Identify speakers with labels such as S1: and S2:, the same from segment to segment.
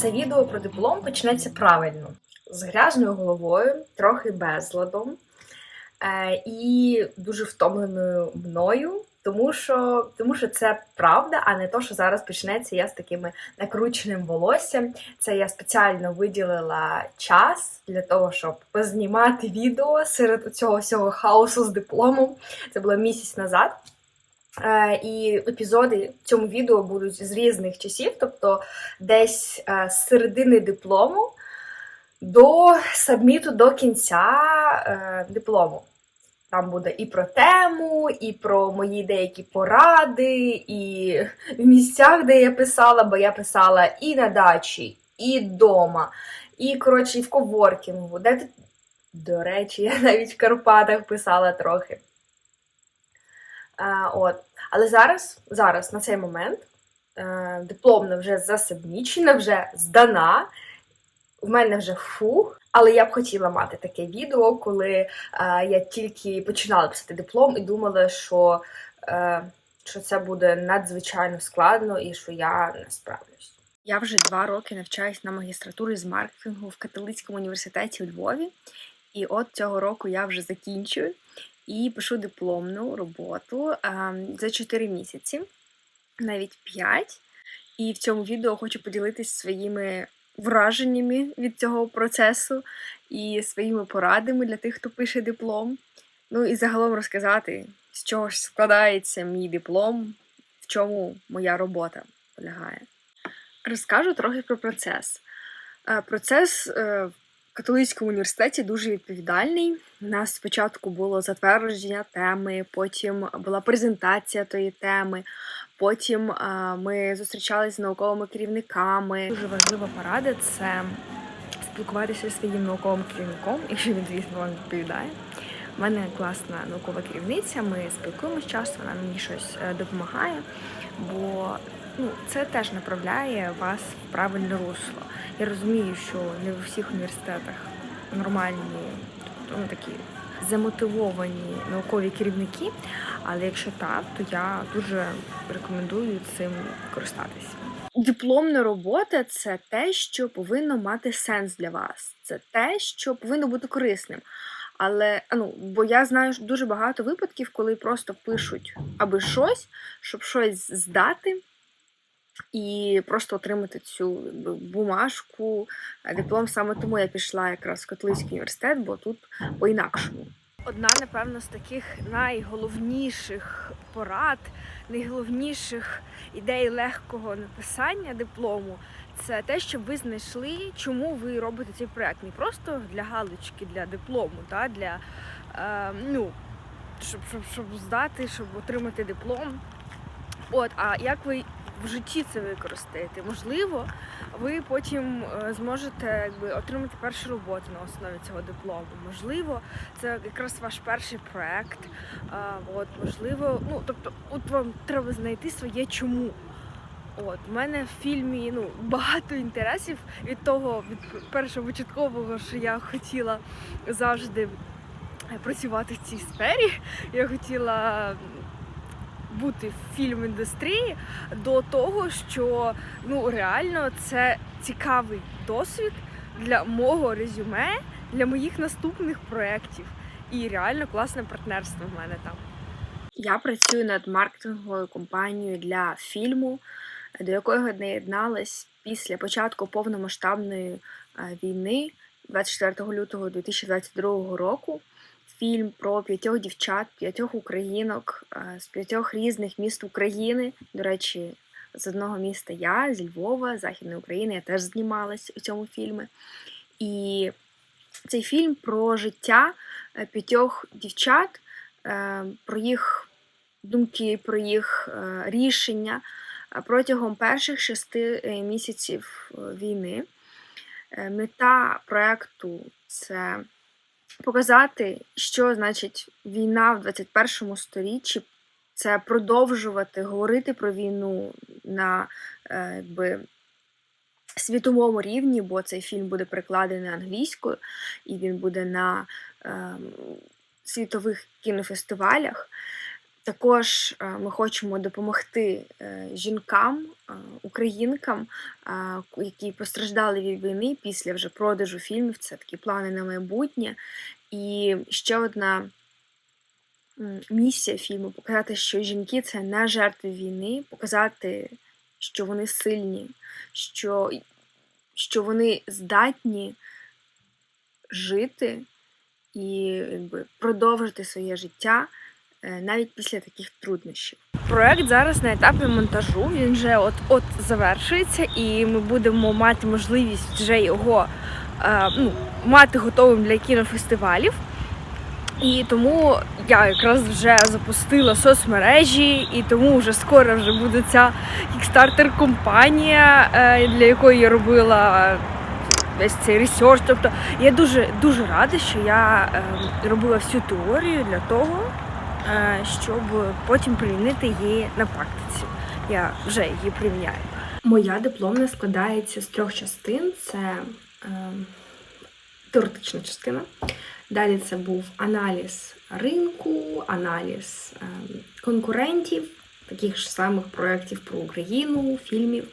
S1: Це відео про диплом почнеться правильно, з грязною головою, трохи безладом е, і дуже втомленою мною, тому що, тому що це правда, а не то, що зараз почнеться я з такими накрученим волоссям. Це я спеціально виділила час для того, щоб познімати відео серед цього всього хаосу з дипломом. Це було місяць назад. Е, І епізоди в цьому відео будуть з різних часів, тобто десь е, з середини диплому до сабміту до кінця е, диплому. Там буде і про тему, і про мої деякі поради, і в місцях, де я писала, бо я писала і на дачі, і вдома, і коротше, і в коворкінгу. Де. До речі, я навіть в Карпатах писала трохи. А, от. Але зараз, зараз, на цей момент, е, дипломна вже засаднічена, вже здана. В мене вже фух. Але я б хотіла мати таке відео, коли е, я тільки починала писати диплом і думала, що, е, що це буде надзвичайно складно і що я не справлюсь. Я вже два роки навчаюсь на магістратурі з маркетингу в католицькому університеті у Львові. І от цього року я вже закінчую і пишу дипломну роботу за 4 місяці, навіть 5. І в цьому відео хочу поділитися своїми враженнями від цього процесу і своїми порадами для тих, хто пише диплом. Ну і загалом розказати, з чого ж складається мій диплом, в чому моя робота полягає. Розкажу трохи про процес. Е, Процес е, католицькому університеті дуже відповідальний. У нас спочатку було затвердження теми, потім була презентація тої теми, потім ми зустрічалися з науковими керівниками. Дуже важлива порада це спілкуватися зі своїм науковим керівником, якщо він, звісно, вам відповідає. Мене класна наукова керівниця, ми спілкуємось часто, вона мені щось е, допомагає, бо ну, це теж направляє вас в правильне русло. Я розумію, що не в усіх університетах нормальні, тобто ну, такі замотивовані наукові керівники, але якщо так, то я дуже рекомендую цим користатись. Дипломна робота це те, що повинно мати сенс для вас. Це те, що повинно бути корисним. Але ну, бо я знаю дуже багато випадків, коли просто пишуть аби щось, щоб щось здати і просто отримати цю бумажку, е, диплом. Саме тому я пішла якраз в католицький університет, бо тут по-інакшому. Одна, напевно, з таких найголовніших порад, найголовніших ідей легкого написання диплому це те, щоб ви знайшли, чому ви робите цей проект. Не просто для галочки, для диплому, та, для е, ну, щоб, щоб, щоб здати, щоб отримати диплом. От, а як ви в житті це використаєте? Можливо, ви потім е, зможете якби, отримати першу роботу на основі цього диплому. Можливо, це якраз ваш перший проект. От, можливо, ну тобто, от вам треба знайти своє чому. От, у мене в фільмі ну, багато інтересів від того, від першого початкового, що я хотіла завжди працювати в цій сфері. Я хотіла бути в фільм-індустрії до того, що ну реально це цікавий досвід для мого резюме, для моїх наступних проєктів. І реально класне партнерство в мене там. Я працюю над маркетинговою компанією для фільму, до якої доєдналась після початку повномасштабної е, війни 24 лютого 2022 року фільм про п'ятьох дівчат, п'ятьох українок е, з п'ятьох різних міст України. До речі, з одного міста я, зі Львова, Західної України, я теж знімалась у цьому фільмі. І цей фільм про життя е, п'ятьох дівчат, е, про їх думки, про їх рішення протягом перших шести місяців війни. Мета проекту це показати, що значить війна в 21 сторіччі, це продовжувати говорити про війну на е, якби, світовому рівні, бо цей фільм буде перекладений англійською, і він буде на е, світових кінофестивалях. Також е, ми хочемо допомогти е, жінкам, е, українкам, які постраждали від війни після вже продажу фільмів. Це такі плани на майбутнє. І ще одна місія фільму показати, що жінки це не жертви війни, показати, що вони сильні, що, що вони здатні жити і якби, продовжити своє життя навіть після таких труднощів. Проект зараз на етапі монтажу. Він вже от от завершується, і ми будемо мати можливість вже його е, ну, мати готовим для кінофестивалів. І тому я якраз вже запустила соцмережі, і тому вже скоро вже буде ця кікстартер компанія, е, для якої я робила весь цей ресерч. Тобто я дуже дуже рада, що я е, робила всю теорію для того, е, щоб потім примінити її на практиці. Я вже її приміняю. Моя дипломна складається з трьох частин: це е, теоретична частина. Далі це був аналіз ринку, аналіз е, конкурентів, таких ж самих проєктів про Україну, фільмів.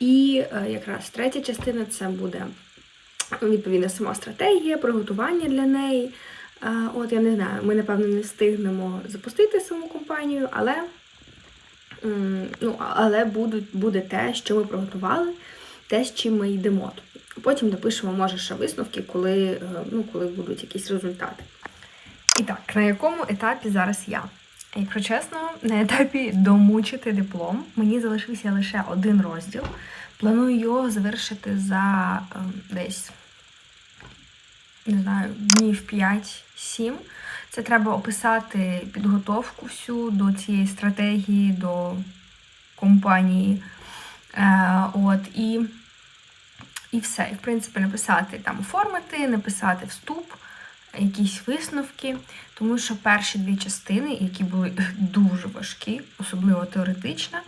S1: І е, якраз третя частина це буде відповідно сама стратегія, приготування для неї. От я не знаю, ми напевно не встигнемо запустити саму компанію, але, ну, але будуть, буде те, що ми приготували, те, з чим ми йдемо. Потім допишемо, може, ще висновки, коли, е, ну, коли будуть якісь результати. І так, на якому етапі зараз я? Якщо чесно, на етапі домучити диплом мені залишився лише один розділ. Планую його завершити за е, десь не знаю, днів 5-7. Це треба описати підготовку всю до цієї стратегії, до компанії. Е, от, і, і все. І, в принципі, написати там оформити, написати вступ, якісь висновки. Тому що перші дві частини, які були дуже важкі, особливо теоретична,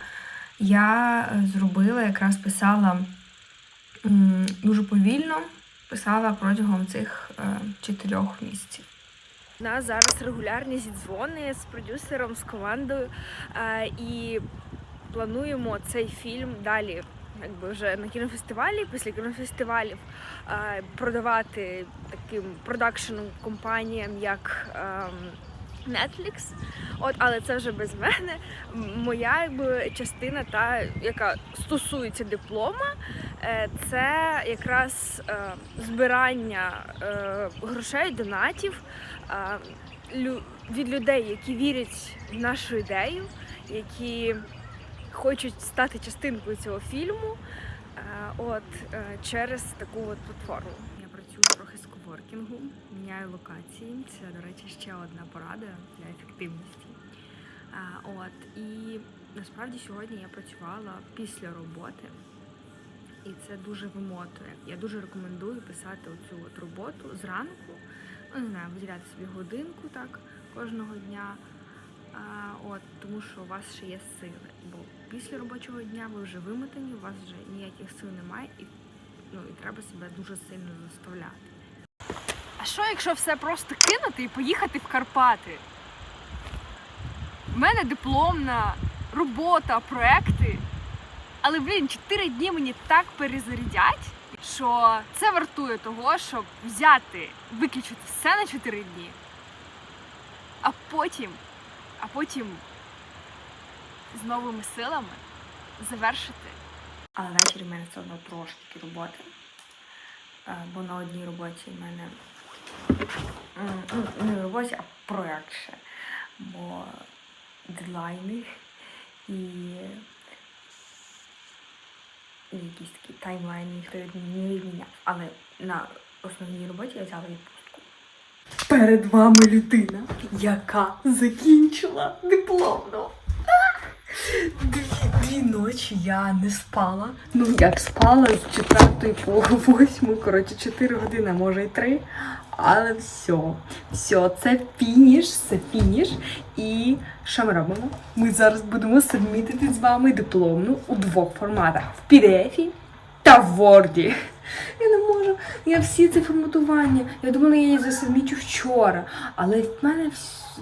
S1: я е, зробила, якраз писала дуже повільно, писала протягом цих е, чотирьох місяців. У нас зараз регулярні зідзвони з продюсером, з командою, е, і плануємо цей фільм далі. Якби вже на кінофестивалі, після кінофестивалів е, продавати таким продакшеном компаніям, як ем, Netflix. От, але це вже без мене. Моя якби частина, та яка стосується диплома, е, це якраз е, збирання е, грошей, донатів лю- від людей, які вірять в нашу ідею, які хочуть стати частинкою цього фільму. От через таку от платформу. Коворкінгу, міняю локації. Це, до речі, ще одна порада для ефективності. От і насправді сьогодні я працювала після роботи, і це дуже вимотує. Я дуже рекомендую писати оцю от роботу зранку, ну не знаю, виділяти собі годинку так кожного дня. А, от, тому що у вас ще є сили. Бо після робочого дня ви вже вимотані, у вас вже ніяких сил немає, і, ну, і треба себе дуже сильно заставляти.
S2: Що, якщо все просто кинути і поїхати в Карпати? У мене дипломна робота, проекти. Але, блін, 4 дні мені так перезарядять, що це вартує того, щоб взяти, виключити все на 4 дні, а потім, а потім з новими силами завершити.
S1: Але ввечері в мене все одно трошки роботи. Е, Бо на одній роботі в мене не роботі, а проєкт ще. Бо дедлайни і і якісь такі таймлайни, ніхто не відміняв. Але на основній роботі я взяла відпустку. Перед вами людина, яка закінчила дипломну. Дві, дві ночі я не спала. Ну як спала з четвертої по восьму, коротше, 4 години, може й 3. Але все, все, це фініш, це фініш. І що ми робимо? Ми зараз будемо сабмітити з вами дипломну у двох форматах: в PDF та в Ворді. Я не можу. Я всі ці форматування. Я думала, я її засобмічу вчора. Але в мене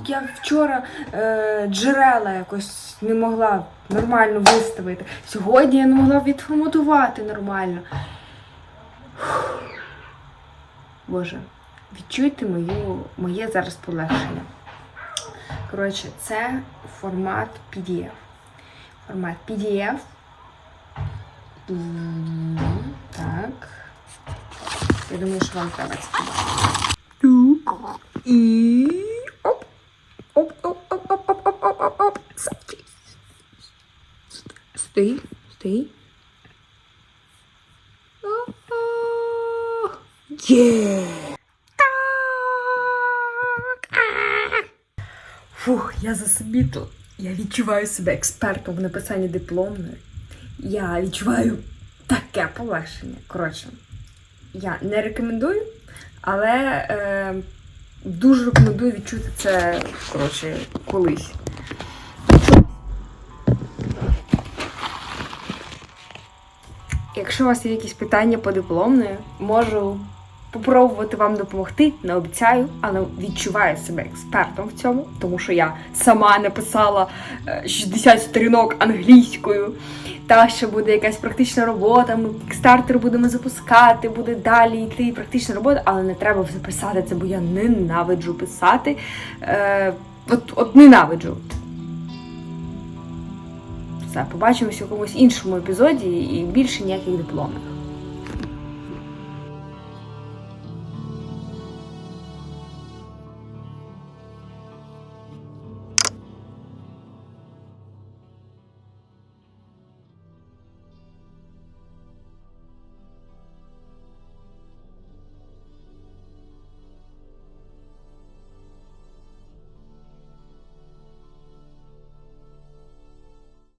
S1: я вчора е, джерела якось не могла нормально виставити. Сьогодні я не могла відформатувати нормально. Боже, відчуйте мою, моє зараз полегшення. Коротше, це формат PDF. Формат PDF. Так. Я думаю, що вам треба це. Тук. І. Оп. Оп, оп, оп, оп, оп, оп, оп, оп, оп. Сапки. Стій, стій. Є. Так. А. Фух, я за собі тут. Я відчуваю себе експертом в написанні дипломної. Я відчуваю таке полегшення. Коротше, я не рекомендую, але е, дуже рекомендую відчути це коротше, колись. Якщо у вас є якісь питання по дипломної, можу попробувати вам допомогти, не обіцяю, але відчуваю себе експертом в цьому, тому що я сама написала е, 60 сторінок англійською. Та ще буде якась практична робота, ми кікстартер будемо запускати, буде далі йти практична робота, але не треба все писати це, бо я ненавиджу писати. Е, от, от ненавиджу. Все, побачимось в якомусь іншому епізоді і більше ніяких дипломів.